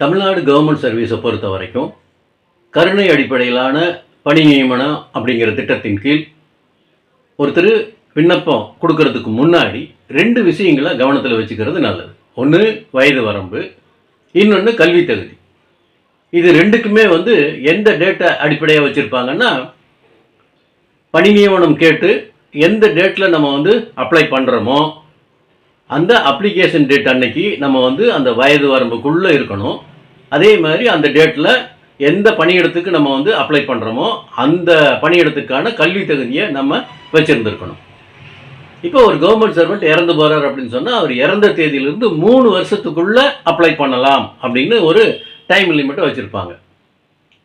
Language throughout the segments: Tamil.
தமிழ்நாடு கவர்மெண்ட் சர்வீஸை பொறுத்த வரைக்கும் கருணை அடிப்படையிலான பணி நியமனம் அப்படிங்கிற திட்டத்தின் கீழ் ஒருத்தர் விண்ணப்பம் கொடுக்கறதுக்கு முன்னாடி ரெண்டு விஷயங்களை கவனத்தில் வச்சுக்கிறது நல்லது. ஒன்று வயது வரம்பு இன்னொன்று கல்வி தகுதி. இது ரெண்டுக்குமே வந்து எந்த டேட்டை அடிப்படையாக வச்சுருப்பாங்கன்னா பணி நியமனம் கேட்டு எந்த டேட்டில் நம்ம வந்து அப்ளை பண்ணுறோமோ அந்த அப்ளிகேஷன் டேட் அன்னைக்கு நம்ம வந்து அந்த வயது வரம்புக்குள்ளே இருக்கணும். அதே மாதிரி அந்த டேட்டில் எந்த பணியிடத்துக்கு நம்ம வந்து அப்ளை பண்ணுறோமோ அந்த பணியிடத்துக்கான கல்வி தகுதியை நம்ம வச்சுருந்துருக்கணும். இப்போ ஒரு கவர்மெண்ட் சர்வெண்ட் இறந்து போகிறார் அப்படின்னு சொன்னால் அவர் இறந்த தேதியிலிருந்து மூணு வருஷத்துக்குள்ளே அப்ளை பண்ணலாம் அப்படின்னு ஒரு டைம் லிமிட்டை வச்சுருப்பாங்க.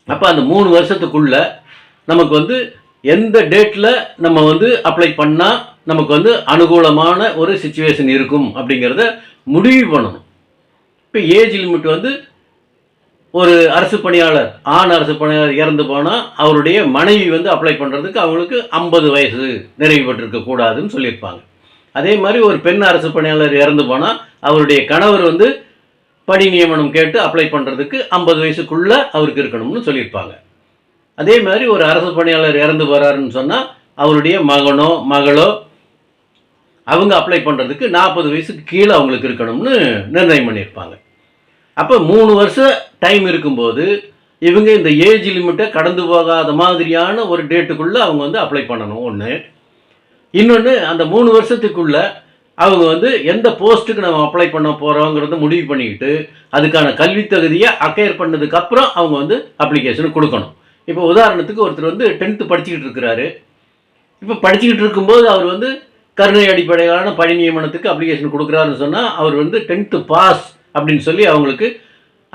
அப்போ அந்த மூணு வருஷத்துக்குள்ளே நமக்கு வந்து எந்த டேட்டில் நம்ம வந்து அப்ளை பண்ணால் நமக்கு வந்து அனுகூலமான ஒரு சுச்சுவேஷன் இருக்கும் அப்படிங்கிறத முடிவு பண்ணணும். இப்போ ஏஜ் லிமிட் வந்து ஒரு அரசு பணியாளர் ஆண் அரசு பணியாளர் இறந்து போனால் அவருடைய மனைவி வந்து அப்ளை பண்ணுறதுக்கு அவங்களுக்கு ஐம்பது வயசு நிறைவு பெற்றிருக்கக்கூடாதுன்னு சொல்லியிருப்பாங்க. அதே மாதிரி ஒரு பெண் அரசு பணியாளர் இறந்து போனால் அவருடைய கணவர் வந்து பணி நியமனம் கேட்டு அப்ளை பண்ணுறதுக்கு ஐம்பது வயசுக்குள்ளே அவருக்கு இருக்கணும்னு சொல்லியிருப்பாங்க. அதே மாதிரி ஒரு அரசு பணியாளர் இறந்து போகிறாருன்னு சொன்னால் அவருடைய மகனோ மகளோ அவங்க அப்ளை பண்ணுறதுக்கு நாற்பது வயசுக்கு கீழே அவங்களுக்கு இருக்கணும்னு நிர்ணயம் பண்ணியிருப்பாங்க. அப்போ மூணு வருஷம் டைம் இருக்கும்போது இவங்க இந்த ஏஜ் லிமிட்டை கடந்து போகாத மாதிரியான ஒரு டேட்டுக்குள்ளே அவங்க வந்து அப்ளை பண்ணணும். ஒன்று இன்னொன்று அந்த மூணு வருஷத்துக்குள்ளே அவங்க வந்து எந்த போஸ்ட்டுக்கு நம்ம அப்ளை பண்ண போகிறோங்கிறத முடிவு பண்ணிக்கிட்டு அதுக்கான கல்வி தகுதியை அக்கையர் பண்ணதுக்கப்புறம் அவங்க வந்து அப்ளிகேஷன் கொடுக்கணும். இப்போ உதாரணத்துக்கு ஒருத்தர் வந்து டென்த்து படிச்சுக்கிட்டு இருக்கிறாரு. இப்போ படிச்சுக்கிட்டு இருக்கும்போது அவர் வந்து கருணை அடிப்படையிலான பணி நியமனத்துக்கு அப்ளிகேஷன் கொடுக்குறாருன்னு சொன்னால் அவர் வந்து டென்த்து பாஸ் அப்படின்னு சொல்லி அவங்களுக்கு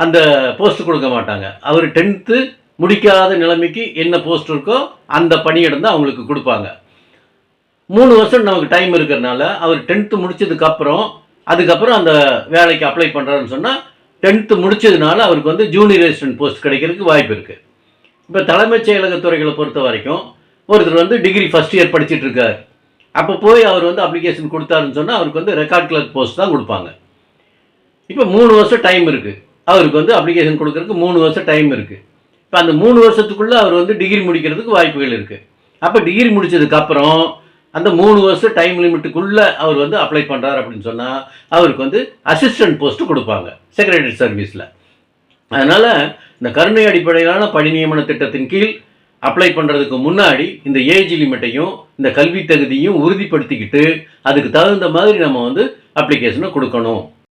அந்த போஸ்ட் கொடுக்க மாட்டாங்க. அவர் டென்த்து முடிக்காத நிலைமைக்கு என்ன போஸ்ட் இருக்கோ அந்த பணியிடம் தான் அவங்களுக்கு கொடுப்பாங்க. மூணு வருஷம் நமக்கு டைம் இருக்கிறனால அவர் டென்த்து முடிச்சதுக்கப்புறம் அதுக்கப்புறம் அந்த வேலைக்கு அப்ளை பண்ணுறாருன்னு சொன்னால் டென்த்து முடிச்சதுனால அவருக்கு வந்து ஜூனியர் ரெசிடென்ட் போஸ்ட் கிடைக்கிறதுக்கு வாய்ப்பு இருக்குது இப்போ தலைமைச் செயலக துறைகளை பொறுத்த வரைக்கும் ஒருத்தர் வந்து டிகிரி ஃபஸ்ட் இயர் படிச்சுட்டு இருக்கார். அப்போ போய் அவர் வந்து அப்ளிகேஷன் கொடுத்தாருன்னு சொன்னால் அவருக்கு வந்து ரெக்கார்ட் கிளர்க் போஸ்ட் தான் கொடுப்பாங்க. இப்போ மூணு வருஷம் டைம் இருக்குது அவருக்கு வந்து அப்ளிகேஷன் கொடுக்கறதுக்கு மூணு வருஷம் டைம் இருக்குது இப்போ அந்த மூணு வருஷத்துக்குள்ளே அவர் வந்து டிகிரி முடிக்கிறதுக்கு வாய்ப்புகள் இருக்குது அப்போ டிகிரி முடித்ததுக்கப்புறம் அந்த மூணு வருஷம் டைம் லிமிட்டுக்குள்ளே அவர் வந்து அப்ளை பண்ணுறாரு அப்படின்னு சொன்னால் அவருக்கு வந்து அசிஸ்டன்ட் போஸ்ட்டு கொடுப்பாங்க செக்ரட்டரி சர்வீஸில் அதனால் இந்த கருணை அடிப்படையிலான பணி நியமன திட்டத்தின் கீழ் அப்ளை பண்ணுறதுக்கு முன்னாடி இந்த ஏஜ் லிமிட்டையும் இந்த கல்வி தகுதியும் உறுதிப்படுத்திக்கிட்டு அதுக்கு தகுந்த மாதிரி நம்ம வந்து அப்ளிகேஷனை கொடுக்கணும்.